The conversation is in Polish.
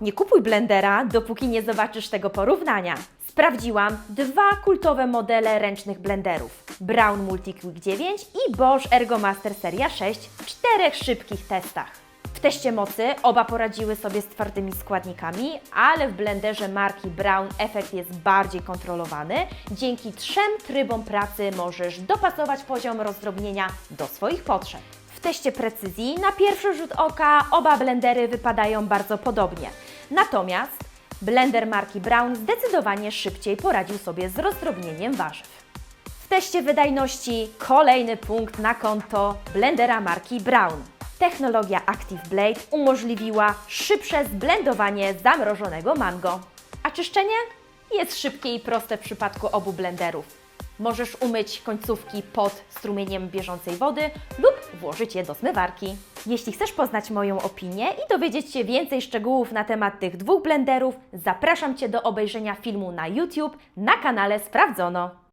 Nie kupuj blendera, dopóki nie zobaczysz tego porównania. Sprawdziłam dwa kultowe modele ręcznych blenderów: Brown Multiquick 9 i Bosch Ergomaster Seria 6 w czterech szybkich testach. W teście mocy oba poradziły sobie z twardymi składnikami, ale w blenderze marki Brown efekt jest bardziej kontrolowany. Dzięki trzem trybom pracy możesz dopasować poziom rozdrobnienia do swoich potrzeb. W teście precyzji na pierwszy rzut oka oba blendery wypadają bardzo podobnie. Natomiast blender marki Brown zdecydowanie szybciej poradził sobie z rozdrobnieniem warzyw. W teście wydajności kolejny punkt na konto blendera marki Brown. Technologia Active Blade umożliwiła szybsze zblendowanie zamrożonego mango. A czyszczenie jest szybkie i proste w przypadku obu blenderów. Możesz umyć końcówki pod strumieniem bieżącej wody lub włożyć je do zmywarki. Jeśli chcesz poznać moją opinię i dowiedzieć się więcej szczegółów na temat tych dwóch blenderów, zapraszam Cię do obejrzenia filmu na YouTube na kanale Sprawdzono.